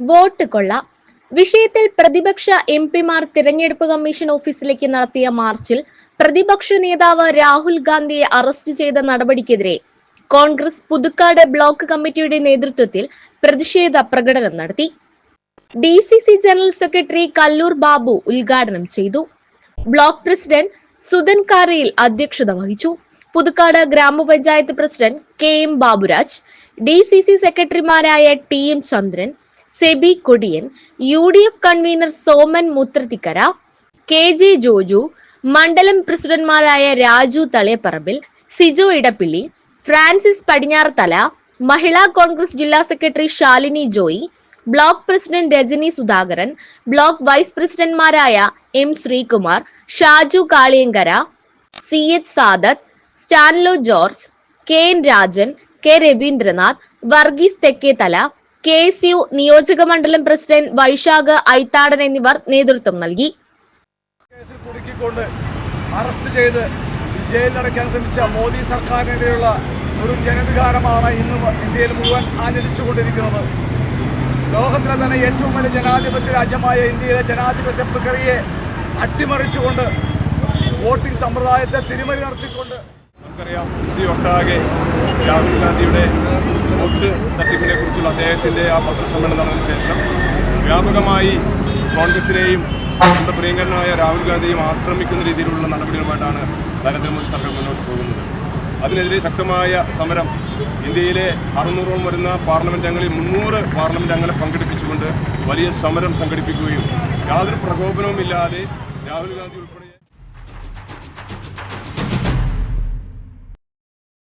Vote കൊള്ള. വിഷയത്തിൽ പ്രതിപക്ഷ എം പിമാർ തിരഞ്ഞെടുപ്പ് കമ്മീഷൻ ഓഫീസിലേക്ക് നടത്തിയ മാർച്ചിൽ പ്രതിപക്ഷ നേതാവ് രാഹുൽ ഗാന്ധിയെ അറസ്റ്റ് ചെയ്ത നടപടിക്കെതിരെ കോൺഗ്രസ് പുതുക്കാട് ബ്ലോക്ക് കമ്മിറ്റിയുടെ നേതൃത്വത്തിൽ പ്രതിഷേധ പ്രകടനം നടത്തി. D C C general secretary Kallur Babu ഉദ്ഘാടനം ചെയ്തു. ബ്ലോക്ക് പ്രസിഡന്റ് സുധൻ കാരയിൽ അധ്യക്ഷത വഹിച്ചു. പുതുക്കാട് ഗ്രാമപഞ്ചായത്ത് president K M Baburaj D C C സെക്രട്ടറിമാരായ T M Chandran Sebi Kodiyan U D F convener Soman Muthrathikkara K J Joju മണ്ഡലം പ്രസിഡന്റ്മാരായ രാജു തളയപ്പറമ്പിൽ സിജോ ഇടപ്പിള്ളി ഫ്രാൻസിസ് പടിഞ്ഞാറത്തല മഹിളാ കോൺഗ്രസ് ജില്ലാ secretary Shalini Joy block president Rajani Sudhakaran block vice പ്രസിഡന്റ്മാരായ M Sreekumar Shaju Kaliyankara C H Sadath Stanlo George K N Rajan K Ravindranath Varghese Thekkethala K S U നിയോജക മണ്ഡലം president Vaishakh Aithadan എന്നിവർ നേതൃത്വം നൽകി. കേസിൽ കുടുക്കിക്കൊണ്ട് arrest ചെയ്ത് ജയിലിലടയ്ക്കാൻ ശ്രമിച്ച മോദി സർക്കാരിനെതിരെയുള്ള ഒരു ജനവികാരമാണ് ഇന്ന് ഇന്ത്യയിൽ മുഴുവൻ ആചരിച്ചുകൊണ്ടിരിക്കുന്നത് ലോകത്തിലെ തന്നെ ഏറ്റവും വലിയ ജനാധിപത്യ രാജ്യമായ ഇന്ത്യയിലെ ജനാധിപത്യ പ്രക്രിയയെ അട്ടിമറിച്ചുകൊണ്ട് വോട്ടിംഗ് സമ്പ്രദായത്തെ തിരിമറി നടത്തിക്കൊണ്ട് നമുക്കറിയാം ഇന്ത്യ ഒട്ടാകെ രാഹുൽ ഗാന്ധിയുടെ വോട്ട് തട്ടിപ്പിനെ കുറിച്ചുള്ള അദ്ദേഹത്തിന്റെ ആ പത്രസമ്മേളനം നടന്നതിന് ശേഷം വ്യാപകമായി കോൺഗ്രസിനെയും നമ്മുടെ പ്രിയങ്കരനായ രാഹുൽ ഗാന്ധിയും ആക്രമിക്കുന്ന രീതിയിലുള്ള നടപടികളുമായിട്ടാണ് നരേന്ദ്രമോദി സർക്കാർ മുന്നോട്ട് പോകുന്നത്. അതിനെതിരെ ശക്തമായ സമരം ഇന്ത്യയിലെ അറുന്നൂറോളം വരുന്ന പാർലമെന്റ് അംഗങ്ങളിൽ മുന്നൂറ് പാർലമെന്റ് അംഗങ്ങളെ പങ്കെടുപ്പിച്ചുകൊണ്ട് വലിയ സമരം സംഘടിപ്പിക്കുകയും യാതൊരു പ്രകോപനവുമില്ലാതെ രാഹുൽ ഗാന്ധി ഉൾപ്പെടെ